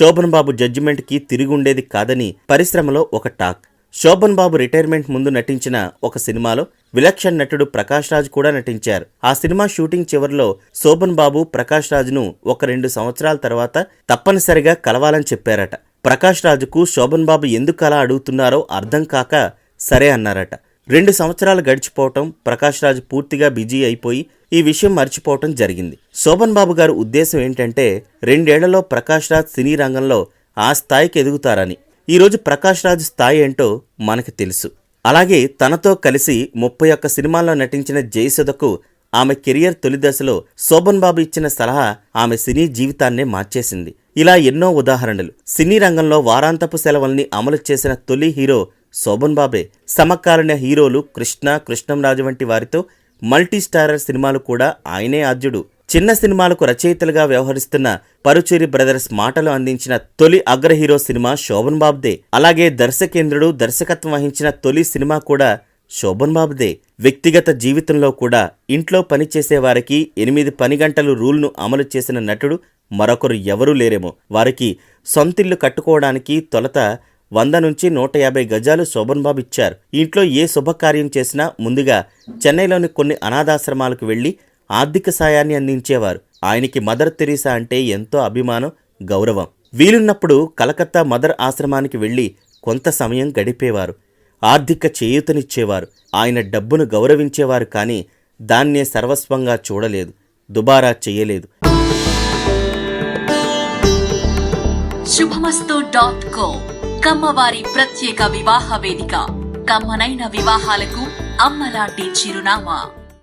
శోభన్ బాబు జడ్జిమెంట్కి తిరిగి ఉండేది కాదని పరిశ్రమలో ఒక టాక్. శోభన్ బాబు రిటైర్మెంట్ ముందు నటించిన ఒక సినిమాలో విలక్షణ్ నటుడు ప్రకాష్ రాజ్ కూడా నటించారు. ఆ సినిమా షూటింగ్ చివరిలో శోభన్ బాబు ప్రకాష్ రాజ్ను ఒక రెండు సంవత్సరాల తర్వాత తప్పనిసరిగా కలవాలని చెప్పారట. ప్రకాష్ రాజుకు శోభన్ బాబు ఎందుకు అలా అడుగుతున్నారో అర్థం కాక సరే అన్నారట. రెండు సంవత్సరాలు గడిచిపోవటం ప్రకాష్ రాజ్ పూర్తిగా బిజీ అయిపోయి ఈ విషయం మర్చిపోవటం జరిగింది. శోభన్ బాబు గారి ఉద్దేశం ఏంటంటే రెండేళ్ళలో ప్రకాష్ రాజ్ సినీ రంగంలో ఆ స్థాయికి ఎదుగుతారని. ఈరోజు ప్రకాష్ రాజ్ స్థాయి ఏంటో మనకు తెలుసు. అలాగే తనతో కలిసి ముప్పై ఒక్క సినిమాల్లో నటించిన జయసుధకు ఆమె కెరియర్ తొలి దశలో శోభన్ బాబు ఇచ్చిన సలహా ఆమె సినీ జీవితాన్నే మార్చేసింది. ఇలా ఎన్నో ఉదాహరణలు. సినీ రంగంలో వారాంతపు సెలవుల్ని అమలు చేసిన తొలి హీరో శోభన్ బాబే సమకాలీన హీరోలు కృష్ణ కృష్ణంరాజు వంటి వారితో మల్టీ స్టారర్ సినిమాలు కూడా ఆయనే ఆద్యుడు. చిన్న సినిమాలకు రచయితలుగా వ్యవహరిస్తున్న పరుచేరి బ్రదర్స్ మాటలు అందించిన తొలి అగ్ర హీరో సినిమా శోభన్ బాబ్దే. అలాగే దర్శకేంద్రుడు దర్శకత్వం వహించిన తొలి సినిమా కూడా శోభన్ బాబుదే. వ్యక్తిగత జీవితంలో కూడా ఇంట్లో పనిచేసేవారికి ఎనిమిది పని గంటలు రూల్ను అమలు చేసిన నటుడు మరొకరు ఎవరూ లేరేమో. వారికి సొంతిల్లు కట్టుకోవడానికి తొలత వంద నుంచి నూట యాభై గజాలు శోభన్ బాబు ఇచ్చారు. ఇంట్లో ఏ శుభకార్యం చేసినా ముందుగా చెన్నైలోని కొన్ని అనాథాశ్రమాలకు వెళ్ళి ఆర్థిక సాయాన్ని అందించేవారు. ఆయనకి మదర్ తెరీసా అంటే ఎంతో అభిమానం గౌరవం. వీలున్నప్పుడు కలకత్తా మదర్ ఆశ్రమానికి వెళ్ళి కొంత సమయం గడిపేవారు. ఆర్థిక చేయూతనిచ్చేవారు. ఆయన డబ్బును గౌరవించేవారు కానీ దాన్నే సర్వస్వంగా చూడలేదు. దుబారా చేయలేదు. శుభమస్తు డాట్ కో కమ్మవారి ప్రత్యేక వివాహ వేదిక. కమ్మనైన వివాహాలకు అమ్మలాంటి చిరునామా.